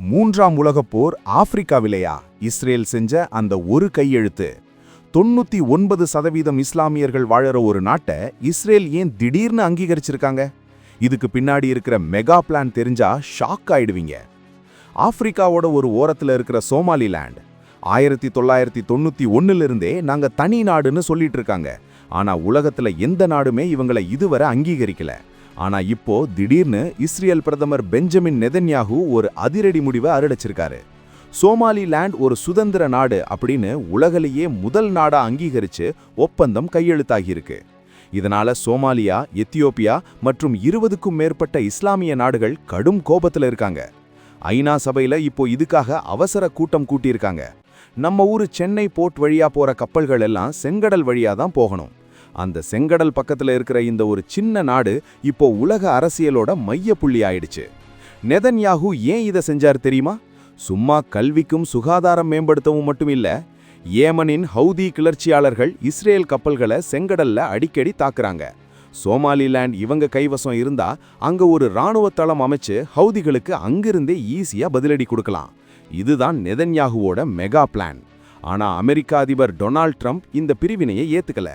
மூன்றாம் உலகப் போர் ஆப்பிரிக்காவிலேயா? இஸ்ரேல் செஞ்ச அந்த ஒரு கையெழுத்து. தொண்ணூத்தி ஒன்பது சதவீதம் இஸ்லாமியர்கள் வாழற ஒரு நாட்டை இஸ்ரேல் ஏன் திடீர்னு அங்கீகரிச்சிருக்காங்க? இதுக்கு பின்னாடி இருக்கிற மெகா பிளான் தெரிஞ்சா ஷாக் ஆயிடுவீங்க. ஆப்பிரிக்காவோட ஒரு ஓரத்தில் இருக்கிற சோமாலிலேண்ட் ஆயிரத்தி தொள்ளாயிரத்தி தொண்ணூற்றி ஒன்றுலேருந்தே நாங்கள் தனி நாடுன்னு சொல்லிட்டு இருக்காங்க. ஆனால் உலகத்தில் எந்த நாடுமே இவங்களை இதுவரை அங்கீகரிக்கலை. ஆனா இப்போ திடீர்னு இஸ்ரேல் பிரதமர் பெஞ்சமின் நெதன்யாகு ஒரு அதிரடி முடிவை அருடைச்சிருக்காரு சோமாலிலேண்ட் ஒரு சுதந்திர நாடு அப்படின்னு உலகிலேயே முதல் நாடா அங்கீகரிச்சு ஒப்பந்தம் கையெழுத்தாகியிருக்கு. இதனால சோமாலியா எத்தியோப்பியா மற்றும் இருபதுக்கும் மேற்பட்ட இஸ்லாமிய நாடுகள் கடும் கோபத்தில் இருக்காங்க. ஐநா சபையில இப்போ இதுக்காக அவசர கூட்டம் கூட்டியிருக்காங்க. நம்ம ஊரு சென்னை போர்ட் வழியா போற கப்பல்கள் எல்லாம் செங்கடல் வழியா தான் போகணும். அந்த செங்கடல் பக்கத்தில் இருக்கிற இந்த ஒரு சின்ன நாடு இப்போ உலக அரசியலோட மைய புள்ளி ஆயிடுச்சு. நெதன்யாகு ஏன் இதை செஞ்சார் தெரியுமா? சும்மா கல்விக்கும் சுகாதாரம் மேம்படுத்தவும் மட்டும் இல்லை ஏமனின் ஹவுதி கிளர்ச்சியாளர்கள் இஸ்ரேல் கப்பல்களை செங்கடல்ல அடிக்கடி தாக்குறாங்க. சோமாலிலேண்ட் இவங்க கைவசம் இருந்தா அங்க ஒரு ராணுவ தளம் அமைச்சு ஹவுதிகளுக்கு அங்கிருந்தே ஈஸியா பதிலடி கொடுக்கலாம். இதுதான் நெதன்யாகுவோட மெகா பிளான். ஆனா அமெரிக்க அதிபர் டொனால்ட் ட்ரம்ப் இந்த பிரிவினையை ஏத்துக்கல.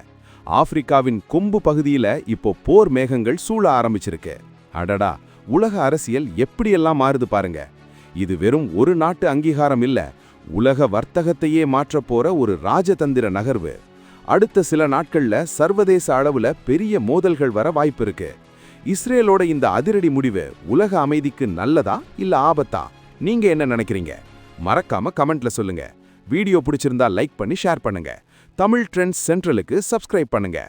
ஆப்பிரிக்காவின் கொம்பு பகுதியில இப்போ போர் மேகங்கள் சூழ ஆரம்பிச்சிருக்கு. அடடா உலக அரசியல் எப்படியெல்லாம் மாறுது பாருங்க. இது வெறும் ஒரு நாட்டு அங்கீகாரம் இல்ல உலக வர்த்தகத்தையே மாற்றப் போற ஒரு ராஜதந்திர நகர்வு. அடுத்த சில நாட்கள்ல சர்வதேச அளவுல பெரிய மோதல்கள் வர வாய்ப்பு இருக்கு. இஸ்ரேலோட இந்த அதிரடி முடிவு உலக அமைதிக்கு நல்லதா இல்ல ஆபத்தா? நீங்க என்ன நினைக்கிறீங்க? மறக்காம கமெண்ட்ல சொல்லுங்க. வீடியோ பிடிச்சிருந்தா லைக் பண்ணி ஷேர் பண்ணுங்க. தமிழ் ட்ரெண்ட்ஸ் சென்ட்ரலுக்கு சப்ஸ்கிரைப் பண்ணுங்க.